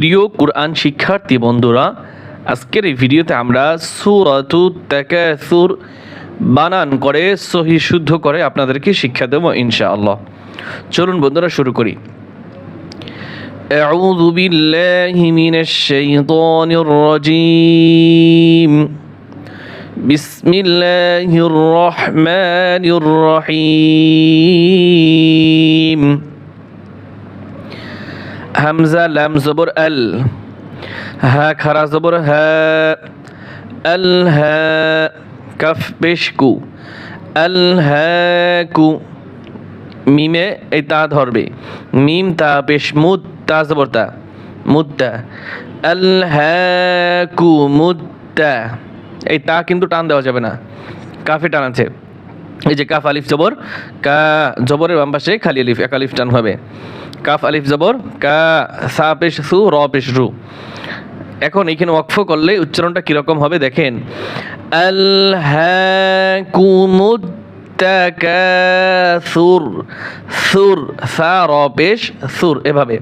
প্রিয় কোরআন শিক্ষার্থী বন্ধুরা আজকের এই ভিডিওতে আমরা সুরাতু তাকাসুর বানান করে সহি শুদ্ধ করে আপনাদেরকে শিক্ষা দেবো ইনশাআল্লাহ চলুন বন্ধুরা শুরু করি أعوذ بالله من الشيطان الرجيم بسم الله الرحمن الرحيم হামজা, লাম জবর আল হা, খারা জবর, হা। আল হা, কাফ, পেশ, কু। আল হা, কু। মিমে এই তা ধরবে। মিম, তা, পেশ, মুদ, তা জবর, তা। মুদ্দা আল হা, কু মুদ্দা এই তা কিন্তু টান দেওয়া যাবে না। কাফে টান আছে। এই যে কাফ, আলিফ, জবর। কা, জবরের বাম পাশে খালি আলিফ, এক আলিফ টান হবে। কাফ আলিফ জবর, কা সা পেশ সু, র পেশ রু। এখন এখানে ওয়াকফ করলে উচ্চারণটা কীরকম হবে দেখেন। আল হ্যাকুমুত তাকাসুর, সুর, সা, র পেশ, সুর, এভাবে।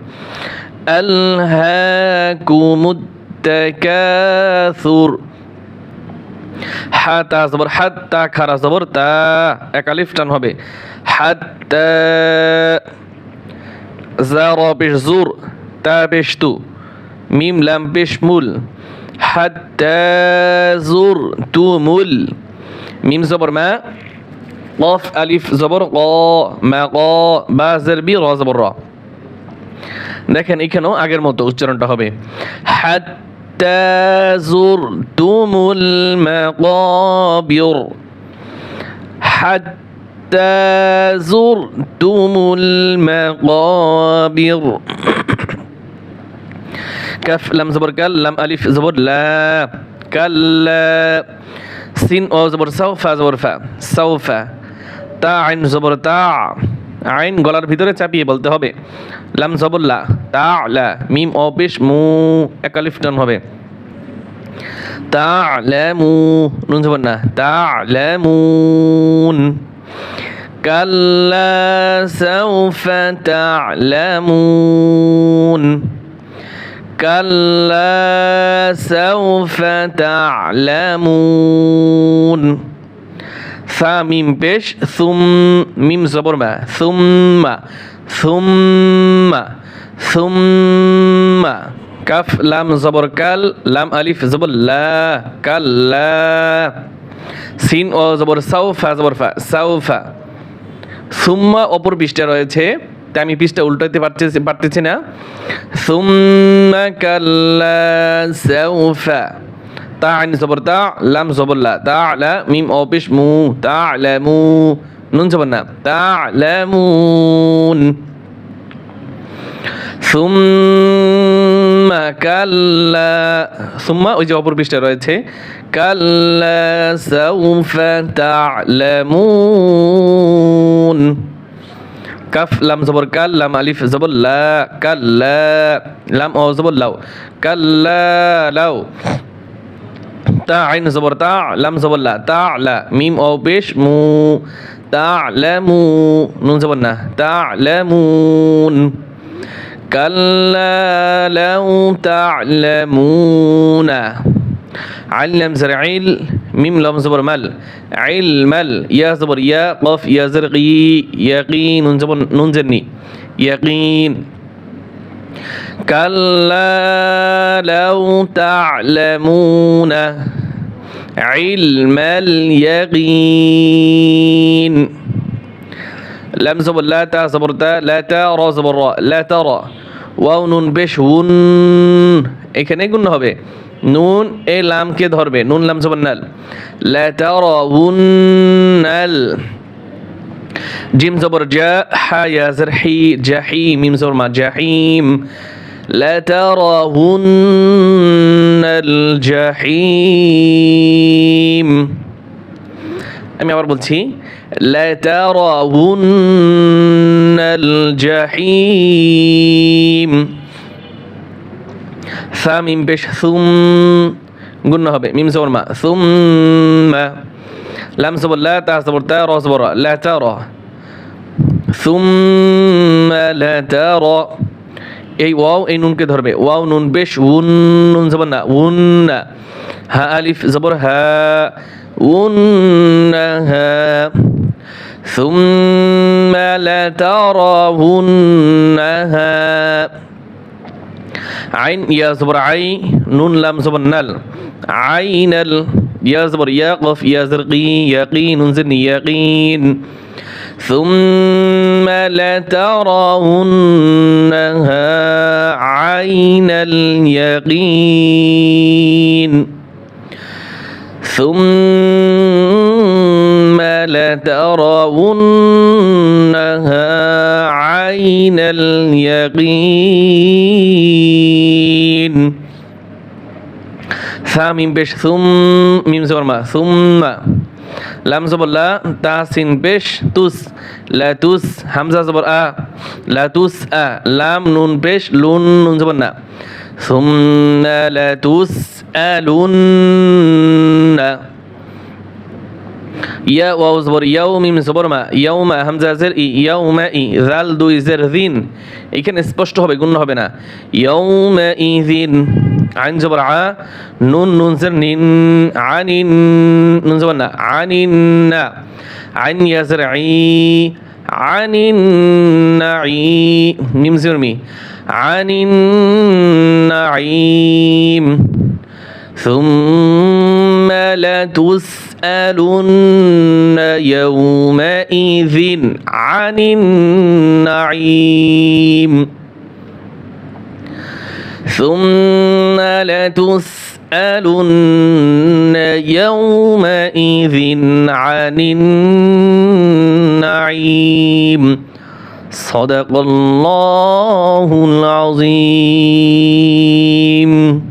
আল হ্যাকুমুত তাকাসুর, হাতা জবর হাত্তা খারা জবর, তা একালিফ টান হবে। হাত্তা জার পেশ জুর তা পেশ তু মিম লাম পেশ মুল হাত্তা জুর তু মুল মিম জবর মা قاف ألف زبر قا মা ق বা জেরবি র জবর র দেখেন এখানেও আগের মতো উচ্চারণটা হবে হাত্তা জুরতুমুল মাকাবির হাত্তা জুরতুমুল মাকাবির কাফ লাম জবর কাল লাম আলিফ জবর লা কাল্লা সিন ও জবর সাউফা জবর ফা সাউফা তা আইন জবর তা আইন গলার ভিতরে চাপিয়ে বলতে হবে। লাম জবর লা। তা, লা। মিম ও পেশ মু। একালিফ টান হবে। তা মু। নুন জবর না। তা মুন كلا سوف تعلمون كلا سوف تعلمون ثا بش ثم ميم زبر ما ثم ثم ثم كف لام زبر كال لام ألف زبر لا كلا সিন ও জবর সাউফা, জবর ফা, সাউফা। সুম্মা অপর পৃষ্ঠা রয়েছে তাই আমি পৃষ্ঠা উল্টাতে পারতেছি পারতেছি না। সুম্মা কাল্লা সাউফা। তা, আইন জবর তা, লাম জবর লা, তা, লা, মিম পেশ, মু, তা লামু নুন জবর না, তা লামুন সুম্মা কাল্লা, সুম্মা ওই যে অপর পৃষ্ঠা রয়েছে, কাল্লা সাউফা তা'লামুন। কাফ, লাম, জবর কাল লাম আলিফ, জবর, লা, কাল্লা, লাম ও জবর লাউ কাল্লা লাউ তা আইন জবর, তা, লাম, জবর, লা, তা, লা, মিম ও পেশ মু, তা লামু নুন, জবর, না, তা লামুন كلا لو تعلمون. علم زرعيل ميم لام زبر مل علم يا زبر يا قف يا زرقي يقين نون زبر يقين. كلا لو تعلمون. علم اليقين لم زبر لا تا زبر تا لا تا را زبر را لا ترى ওয়াও নুন বেশ উন এখানে গুণ হবে নুন এ লামকে ধরবে নুন লাম জবর নাল লা তারাউন্নাল জিম জবর জা হা ইয়া জারহি জাহি মিম জবর মা জাহিম لا ترون الجحيم আমি আবার বলছি لترون الجحيم ফা মিম পেশ সুম গুণ হবে মিম জবর মা সুম্মা লাম জবর লা তা জবর তা র জবর রা, লা তারা ثم لترى এই ওয়াও এই নুনকে ধরবে ওয়াও নুন বেশ উন নুন জবর না উন না হা আলিফ জবর হা উন হা ثم لترونها عين يا زبر عي نون لام زبر نل عين ال يا زبر يا قف يا زرقي يقين زن يقين ثم لترونها عين اليقين ثم لترونها عين اليقين ميم بش ثم ميم ما ثم লাম জবর লা পেশ তুস, লা তুস, হামজা জবর আ, লা তুস আ, লাম নুন পেশ লুন নুন জবর না। সুম্মা লা তুস আলুন্না ইয়া ওয়াও জবর ইয়াও মিম জবর মা ইয়াউমা হামজা জের ই ইয়াউমা ই জাল দুই জের দিন এখানে স্পষ্ট হবে, গুণ হবে না। ইয়াউমা ইযিন আইন জবর আ, নুন নুন জের নিন আনিন নুন জবর না না। আইন ইয়া জের ই আনিন নাঈ মিম জের মি আনিন নাঈম ثم لتسألن يومئذ عن النعيم. ثم لتسألن يومئذ عن النعيم. صدق الله العظيم.